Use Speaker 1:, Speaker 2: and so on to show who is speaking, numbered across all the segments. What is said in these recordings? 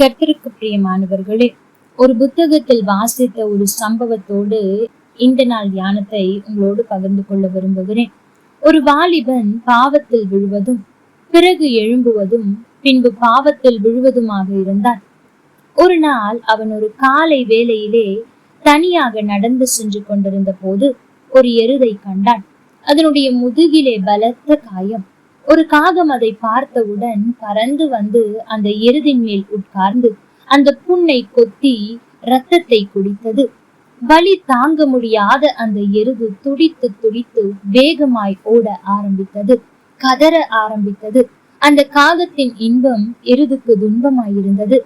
Speaker 1: கர்த்தருக்கு பிரியமானவர்களே ஒரு புத்தகத்தில் வாசித்த ஒரு சம்பவத்தோடு இந்த நாள் தியானத்தை உங்களோடு பகிர்ந்து கொள்ள விரும்புகிறேன். ஒரு வாலிபன் பாவத்தில் விழுவதும் பிறகு எழும்புவதும் பின்பு பாவத்தில் விழுவதுமாக இருந்தான். ஒரு நாள் அவன் ஒரு காலை வேளையிலே தனியாக நடந்து சென்று கொண்டிருந்த போது ஒரு எருதை கண்டான். அதனுடைய முதுகிலே பலத்த காயம். ஒரு காகம் அதை பார்த்தவுடன் பறந்து வந்து அந்த எருதின் மேல் உட்கார்ந்து அந்த புண்ணை கொத்தி ரத்தத்தை குடித்தது. வலி தாங்க முடியாத அந்த எருது துடித்து துடித்து வேகமாய் ஓட ஆரம்பித்தது கதற ஆரம்பித்தது. அந்த காகத்தின் இன்பம் எருதுக்கு துன்பமாயிருந்தது.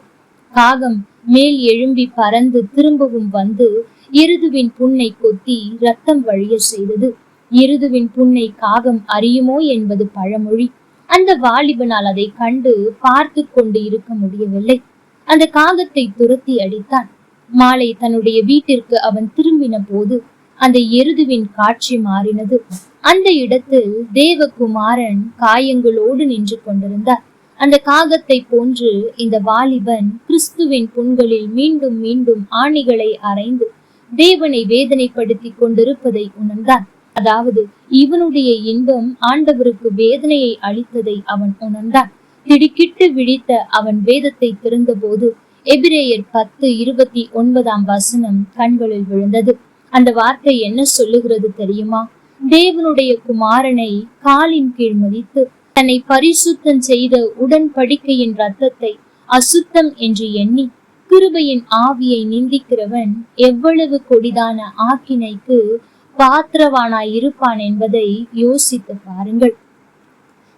Speaker 1: காகம் மேல் எழும்பி பறந்து திரும்பவும் வந்து எருதுவின் புண்ணை கொத்தி ரத்தம் வழிய செய்தது. எருதுவின் புண்ணை காகம் அறியுமோ என்பது பழமொழி. அந்த வாலிபனால் அதை கண்டு பார்த்து கொண்டு இருக்க முடியவில்லை. அந்த காகத்தை துரத்தி அடித்தான். மாலை தன்னுடைய வீட்டிற்கு அவன் திரும்பின போது அந்த எருதுவின் காட்சி மாறினது. அந்த இடத்தில் தேவகுமாரன் காயங்களோடு நின்று கொண்டிருந்தார். அந்த காகத்தை போன்று இந்த வாலிபன் கிறிஸ்துவின் புண்களில் மீண்டும் மீண்டும் ஆணிகளை அரைந்து தேவனை வேதனைப்படுத்தி கொண்டிருப்பதை உணர்ந்தான். அதாவது இவனுடைய இன்பம் ஆண்டவருக்கு வேதனையை அளித்ததை அவன் உணர்ந்தான். திடுக்கிட்டு விழித்த அவன் வேதத்தை திறந்தபோது எபிரேயர் பத்து இருபத்தி ஒன்பதாம் வசனம் கண்களில் விழுந்தது. அந்த வார்த்தை என்ன சொல்லுகிறது தெரியுமா? தேவனுடைய குமாரனை காலின் கீழ் மதித்து தன்னை பரிசுத்தம் செய்த உடன்படிக்கையின் ரத்தத்தை அசுத்தம் என்று எண்ணி கிருபையின் ஆவியை நிந்திக்கிறவன் எவ்வளவு கொடிதான ஆக்கினைக்கு பாத்திரவானாய் இருப்பான் என்பதை யோசித்து பாருங்கள்.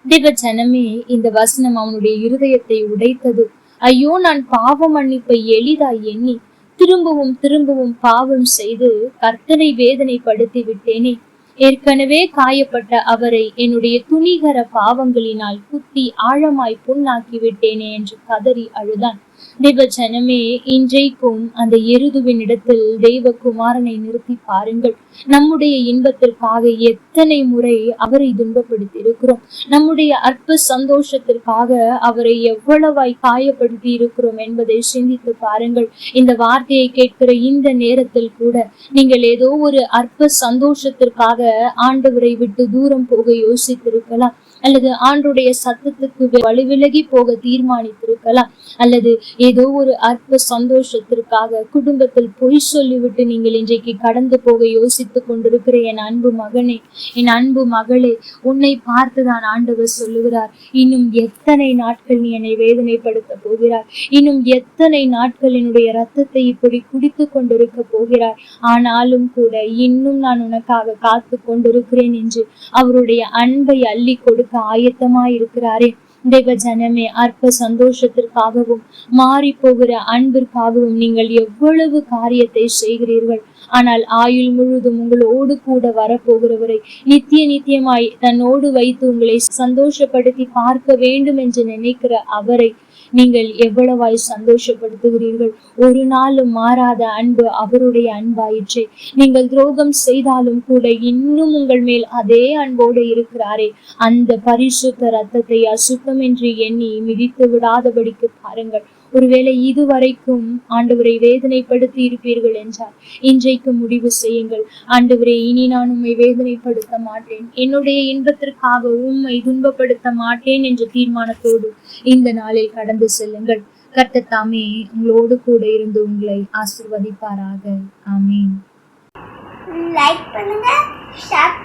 Speaker 1: தேவ ஜனமே இந்த வசனம் அவனுடைய இருதயத்தை உடைத்தது. ஐயோ நான் பாவ மன்னிப்பை எளிதாய் எண்ணி திரும்பவும் திரும்பவும் பாவம் செய்து கர்த்தனை வேதனைப்படுத்தி விட்டேனே. ஏற்கனவே காயப்பட்ட அவரை என்னுடைய துணிகர பாவங்களினால் குத்தி ஆழமாய் புண்ணாக்கி விட்டேனே என்று கதறி அழுதான். தேவ ஜனமே இன்றைக்கும் அந்த எருதுவின் இடத்தில் தெய்வ குமாரனை நிறுத்தி பாருங்கள். நம்முடைய இன்பத்திற்காக எத்தனை முறை அவரை துன்பப்படுத்தி இருக்கிறோம் நம்முடைய அற்ப சந்தோஷத்திற்காக அவரை எவ்வளவாய் காயப்படுத்தி இருக்கிறோம் என்பதை சிந்தித்து பாருங்கள். இந்த வார்த்தையை கேட்கிற இந்த நேரத்தில் கூட நீங்கள் ஏதோ ஒரு அற்ப சந்தோஷத்திற்காக ஆண்டவரை விட்டு தூரம் போக யோசித்திருக்கலாம். அல்லது ஆண்டுடைய சத்தத்துக்கு வலுவிலகி போக தீர்மானித்து இருக்கலாம். அல்லது ஏதோ ஒரு அற்ப சந்தோஷத்திற்காக குடும்பத்தில் பொய் சொல்லிவிட்டு நீங்கள் இன்றைக்கு கடந்து போக யோசித்துக் கொண்டிருக்கிற என் அன்பு மகனே என் அன்பு மகளே உன்னை பார்த்துதான் ஆண்டவர் சொல்லுகிறார். இன்னும் எத்தனை நாட்கள் நீ என்னை வேதனைப்படுத்த போகிறார் இன்னும் எத்தனை நாட்கள் என்னுடைய ரத்தத்தை இப்படி குடித்து கொண்டிருக்க போகிறார் ஆனாலும் கூட இன்னும் நான் உனக்காக காத்து கொண்டிருக்கிறேன் என்று அவருடைய அன்பை அள்ளி கொடுக்க ஆயத்தமாயிருக்கிறாரே. தேவ ஜனமே அற்ப சந்தோஷத்திற்காகவும் மாறி போகிற அன்பிற்காகவும் நீங்கள் எவ்வளவு காரியத்தை செய்கிறீர்கள். ஆனால் ஆயுள் முழுதும் உங்களோடு கூட வரப்போகிறவரை நித்திய நித்தியமாய் தன்னோடு வைத்து உங்களை சந்தோஷப்படுத்தி பார்க்க வேண்டும் என்று நினைக்கிற அவரை நீங்கள் எவ்வளவாய் சந்தோஷப்படுத்துகிறீர்கள்? ஒரு நாளும் மாறாத அன்பு அவருடைய அன்பாயிற்றே. நீங்கள் துரோகம் செய்தாலும் கூட இன்னும் உங்கள் மேல் அதே அன்போடு இருக்கிறாரே. அந்த பரிசுத்த ரத்தத்தை அசுத்தம் என்று எண்ணி மிதித்து விடாதபடிக்கு பாருங்கள். ஒருவேளை இதுவரைக்கும் ஆண்டவரை வேதனைப்படுத்தி இருப்பீர்கள் என்றார். இன்றைக்கு முடிவு செய்யுங்கள். ஆண்டவரே இனி நான் உம்மை வேதனைப்படுத்த மாட்டேன். என்னுடைய இன்பத்திற்காக உம்மை துன்பப்படுத்த மாட்டேன் என்ற தீர்மானத்தோடு இந்த நாளில் கடந்து செல்லுங்கள். கர்த்தத்தாமே உங்களோடு கூட இருந்து உங்களை ஆசிர்வதிப்பாராக. ஆமீன்.
Speaker 2: லைக் பண்ணுங்க ஷேர்